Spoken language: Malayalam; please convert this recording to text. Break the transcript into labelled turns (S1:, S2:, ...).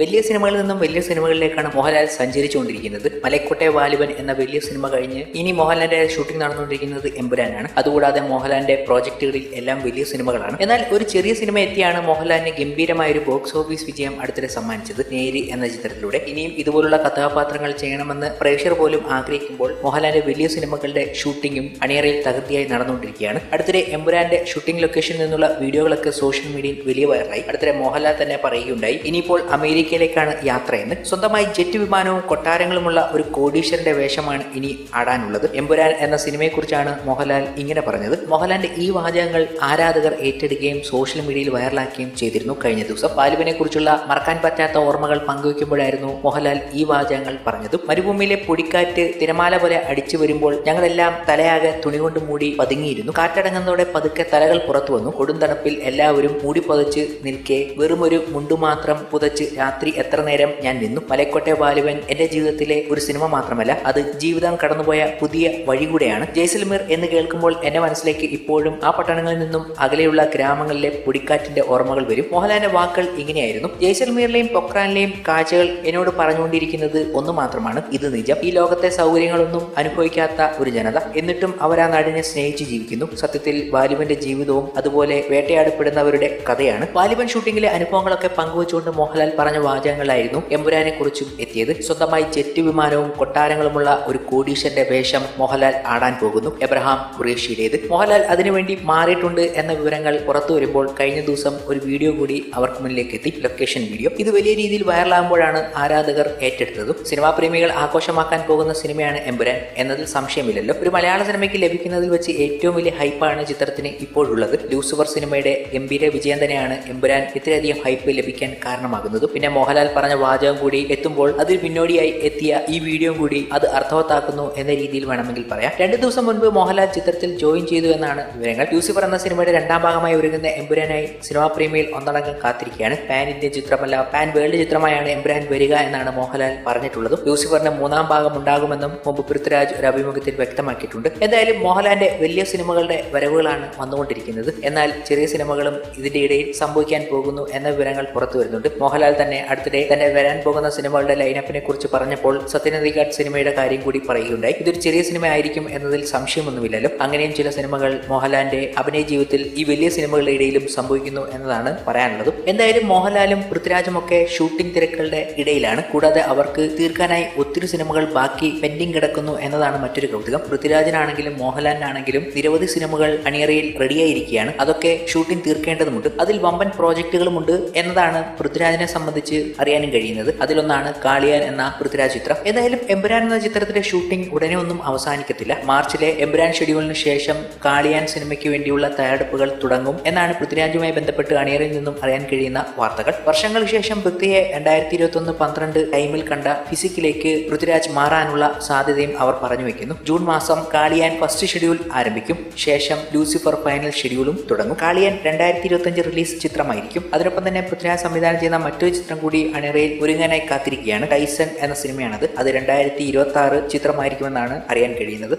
S1: വലിയ സിനിമകളിൽ നിന്നും വലിയ സിനിമകളിലേക്കാണ് മോഹൻലാൽ സഞ്ചരിച്ചുകൊണ്ടിരിക്കുന്നത്. മലക്കോട്ടെ വാലിബൻ എന്ന വലിയ സിനിമ കഴിഞ്ഞ് ഇനി മോഹൻലാലിന്റെ ഷൂട്ടിംഗ് നടന്നുകൊണ്ടിരിക്കുന്നത് എമ്പുരാനാണ്. അതുകൂടാതെ മോഹൻലാലിന്റെ പ്രോജക്റ്റുകളിൽ എല്ലാം വലിയ സിനിമകളാണ്. എന്നാൽ ഒരു ചെറിയ സിനിമ എത്തിയാണ് മോഹൻലാലിന് ഗംഭീരമായ ഒരു ബോക്സ് ഓഫീസ് വിജയം അടുത്തിടെ സമ്മാനിച്ചത് നേരി എന്ന ചിത്രത്തിലൂടെ. ഇനിയും ഇതുപോലുള്ള കഥാപാത്രങ്ങൾ ചെയ്യണമെന്ന് പ്രേക്ഷകർ പോലും ആഗ്രഹിക്കുമ്പോൾ മോഹൻലാലിന്റെ വലിയ സിനിമകളുടെ ഷൂട്ടിങ്ങും അണിയറയിൽ തകൃതിയായി നടന്നുകൊണ്ടിരിക്കുകയാണ്. അടുത്തിടെ എമ്പുരാന്റെ ഷൂട്ടിംഗ് ലൊക്കേഷനിൽ നിന്നുള്ള വീഡിയോകളൊക്കെ സോഷ്യൽ മീഡിയയിൽ വലിയ വൈറലായി അടുത്തിടെ മോഹൻലാൽ തന്നെ പറയുകയുണ്ടായി ഇനിയിപ്പോൾ അമേരിക്കയിലേക്കാണ് യാത്രയെന്ന്. സ്വന്തമായി ജെറ്റ് വിമാനവും കൊട്ടാരങ്ങളുമുള്ള ഒരു കോടീശ്വരന്റെ വേഷമാണ് ഇനി ആടാനുള്ളത്. എമ്പുരാൻ എന്ന സിനിമയെക്കുറിച്ചാണ് മോഹൻലാൽ ഇങ്ങനെ പറഞ്ഞത്. മോഹൻലാലിന്റെ ഈ വാചകങ്ങൾ ആരാധകർ ഏറ്റെടുക്കുകയും സോഷ്യൽ മീഡിയയിൽ വൈറലാക്കുകയും ചെയ്തിരുന്നു കഴിഞ്ഞ ദിവസം. ബാലുവിനെ കുറിച്ചുള്ള മറക്കാൻ പറ്റാത്ത ഓർമ്മകൾ പങ്കുവയ്ക്കുമ്പോഴായിരുന്നു മോഹൻലാൽ ഈ വാചകങ്ങൾ പറഞ്ഞതും. മരുഭൂമിയിലെ പൊടിക്കാറ്റ് തിരമാല പോലെ അടിച്ചു വരുമ്പോൾ ഞങ്ങളെല്ലാം തലയാകെ തുണി കൊണ്ട് മൂടി പതുങ്ങിയിരുന്നു. കാറ്റടങ്ങുന്നതോടെ പതുക്കെ തലകൾ പുറത്തു വന്നു. കൊടുന്തണുപ്പിൽ എല്ലാവരും മൂടി പുതച്ച് നിൽക്കെ വെറുമൊരു മുണ്ടു മാത്രം പുതച്ച് രാത്രി എത്ര നേരം ഞാൻ നിന്നു? മലക്കോട്ടെ ബാലുവൻ എന്റെ ജീവിതത്തിലെ ഒരു സിനിമ മാത്രമല്ല അത് ജീവിതം കടന്നുപോയ പുതിയ വഴി കൂടെയാണ്. ജയ്സൽമീർ എന്ന് കേൾക്കുമ്പോൾ എന്റെ മനസ്സിലേക്ക് ഇപ്പോഴും ആ പട്ടണങ്ങളിൽ നിന്നും അകലെയുള്ള ഗ്രാമങ്ങളിലെ പൊടിക്കാറ്റിന്റെ ഓർമ്മകൾ വരും. മോഹൻലാലിന്റെ വാക്കുകൾ ഇങ്ങനെയായിരുന്നു. ജയ്സൽമീറിലെയും പൊക്രാനിലെയും കാഴ്ചകൾ എന്നോട് പറഞ്ഞുകൊണ്ടിരിക്കുന്നത് ഒന്ന് മാത്രമാണ് ഇത് നിജം. ഈ ലോകത്തെ സൗകര്യങ്ങളൊന്നും അനുഭവിക്കാത്ത ഒരു ജനത. എന്നിട്ടും അവർ ആ നാടിനെ സ്നേഹിച്ച് ജീവിക്കുന്നു. സത്യത്തിൽ വാലിബന്റെ ജീവിതവും അതുപോലെ വേട്ടയാടപ്പെടുന്നവരുടെ കഥയാണ്. വാലിബൻ ഷൂട്ടിങ്ങിലെ അനുഭവങ്ങളൊക്കെ പങ്കുവച്ചുകൊണ്ട് മോഹൻലാൽ പറഞ്ഞ വാചകങ്ങളായിരുന്നു എമ്പുരാനെ കുറിച്ചും എത്തിയത്. സ്വന്തമായി ജെറ്റ് വിമാനവും കൊട്ടാരങ്ങളുമുള്ള ഒരു കോടീശന്റെ വേഷം മോഹൻലാൽ ആടാൻ പോകുന്നു. എബ്രഹാം ഖുറേഷിയുടേത്. മോഹൻലാൽ അതിനുവേണ്ടി മാറിയിട്ടുണ്ട് എന്ന വിവരങ്ങൾ പുറത്തു വരുമ്പോൾ കഴിഞ്ഞ ദിവസം ഒരു വീഡിയോ കൂടി അവർക്ക് മുന്നിലേക്ക് എത്തി ലൊക്കേഷൻ വീഡിയോ. ഇത് വലിയ രീതിയിൽ വൈറലാകുമ്പോഴാണ് ആരാധകർ ഏറ്റെടുത്തതും. സിനിമാ പ്രേമികൾ ആഘോഷമാക്കാൻ പോകുന്ന സിനിമയാണ് എമ്പുരാൻ എന്നതിൽ സംശയമില്ലല്ലോ. ഒരു മലയാള സിനിമയ്ക്ക് ലഭിക്കുന്നതിൽ വെച്ച് ഏറ്റവും വലിയ ഹൈപ്പാണ് ചിത്രത്തിന് ഇപ്പോഴുള്ളത് ലൂസിഫർ സിനിമയുടെ ഗംഭീര വിജയം തന്നെയാണ് എമ്പുരാൻ ഇത്രയധികം ഹൈപ്പ് ലഭിക്കാൻ കാരണമാകുന്നത്. പിന്നെ മോഹൻലാൽ പറഞ്ഞ വാചകം കൂടി എത്തുമ്പോൾ അതിൽ പിന്നോടിയായി എത്തിയ ഈ വീഡിയോ കൂടി അത് അർത്ഥവത്താക്കുന്നു എന്ന രീതിയിൽ വേണമെങ്കിൽ പറയാം. രണ്ടു ദിവസം മുൻപ് മോഹൻലാൽ ചിത്രത്തിൽ ജോയിൻ ചെയ്തു എന്നാണ് വിവരങ്ങൾ. ലൂസിഫർ എന്ന സിനിമയുടെ രണ്ടാം ഭാഗമായി ഒരുങ്ങുന്ന എമ്പുരാനായി സിനിമാ പ്രേമിയിൽ ഒന്നടങ്കം കാത്തിരിക്കുകയാണ്. പാൻ ഇന്ത്യൻ ചിത്രമല്ല പാൻ വേൾഡ് ചിത്രമായാണ് എമ്പുരാൻ വരിക എന്നാണ് മോഹൻലാൽ പറഞ്ഞിട്ടുള്ളതും. ലൂസിഫറിന് മൂന്നാം ഭാഗം ഉണ്ടാകുമെന്നും മുമ്പ് പൃഥ്വിരാജ് ഒരു അഭിമുഖത്തിൽ വ്യക്തമാക്കിയിട്ടുണ്ട്. എന്തായാലും മോഹൻലാലിന്റെ വലിയ സിനിമകളുടെ വരവുകളാണ് വന്നുകൊണ്ടിരിക്കുന്നത്. എന്നാൽ ചെറിയ സിനിമകളും ഇതിന്റെ ഇടയിൽ സംഭവിക്കാൻ പോകുന്നു എന്ന വിവരങ്ങൾ പുറത്തു വരുന്നുണ്ട്. മോഹൻലാൽ തന്നെ അടുത്തിടെ തന്നെ വരാൻ പോകുന്ന സിനിമകളുടെ ലൈനപ്പിനെ കുറിച്ച് പറഞ്ഞപ്പോൾ സത്യനദികാട് സിനിമയുടെ കാര്യം കൂടി പറയുകയുണ്ടായി. ഇതൊരു ചെറിയ സിനിമ ആയിരിക്കും എന്നതിൽ സംശയമൊന്നുമില്ലല്ലോ. അങ്ങനെയും ചില സിനിമകൾ മോഹൻലാലിന്റെ അഭിനയ ജീവിതത്തിൽ ഈ വലിയ സിനിമകളുടെ ഇടയിലും സംഭവിക്കുന്നു എന്നതാണ് പറയാനുള്ളത്. എന്തായാലും മോഹൻലാലും പൃഥ്വിരാജും ഒക്കെ ഷൂട്ടിംഗ് തിരക്കുകളുടെ ഇടയിലാണ്. കൂടാതെ അവർക്ക് തീർക്കാനായി ഒത്തിരി സിനിമകൾ ബാക്കി പെൻഡിങ് കിടക്കുന്നു എന്നതാണ് മറ്റൊരു കൗതുകം. പൃഥ്വിരാജനാണെങ്കിലും മോഹൻലാലിനാണെങ്കിലും നിരവധി സിനിമകൾ അണിയറയിൽ റെഡിയായിരിക്കുകയാണ്. അതൊക്കെ ഷൂട്ടിംഗ് തീർക്കേണ്ടതുണ്ട് അതിൽ വമ്പൻ പ്രോജക്റ്റുകളുമുണ്ട് എന്നതാണ് പൃഥ്വിരാജിനെ സംബന്ധിച്ച് അറിയാനും കഴിയുന്നത്. അതിലൊന്നാണ് കാളിയാൻ എന്ന പൃഥ്വിരാജ് ചിത്രം. എന്തായാലും എംബ്രാൻ എന്ന ചിത്രത്തിലെ ഷൂട്ടിംഗ് ഉടനെ ഒന്നും അവസാനിക്കത്തില്ല. മാർച്ചിലെ എംബ്രാൻ ഷെഡ്യൂളിന് ശേഷം കാളിയാൻ സിനിമയ്ക്ക് വേണ്ടിയുള്ള തയ്യാറെടുപ്പുകൾ തുടങ്ങും എന്നാണ് പൃഥ്വിരാജുമായി ബന്ധപ്പെട്ട് അണിയറിൽ നിന്നും അറിയാൻ കഴിയുന്ന വാർത്തകൾ. വർഷങ്ങൾക്ക് ശേഷം പൃഥ്വിയെ രണ്ടായിരത്തി ഇരുപത്തി ഒന്ന് പന്ത്രണ്ട് ടൈമിൽ കണ്ട ഫിസിക്കിലേക്ക് പൃഥ്വിരാജ് മാറാനുള്ള സാധ്യതയും അവർ പറഞ്ഞു വെക്കുന്നു. ജൂൺ മാസം കാളിയാൻ ഫസ്റ്റ് ഷെഡ്യൂൾ ആരംഭിക്കും. ശേഷം ലൂസിഫർ ഫൈനൽ ഷെഡ്യൂളും തുടങ്ങും. കാളിയാൻ രണ്ടായിരത്തി ഇരുപത്തഞ്ച് റിലീസ് ചിത്രമായിരിക്കും. അതിനൊപ്പം തന്നെ പൃഥ്വിരാജ് സംവിധാനം ചെയ്യുന്ന മറ്റൊരു ചിത്രം കൂടി അണിയറയിൽ ഒരുങ്ങാനായി കാത്തിരിക്കുകയാണ്. ടൈസൺ എന്ന സിനിമയാണത്. അത് രണ്ടായിരത്തി ഇരുപത്തി ആറ് ചിത്രമായിരിക്കുമെന്നാണ് അറിയാൻ കഴിയുന്നത്.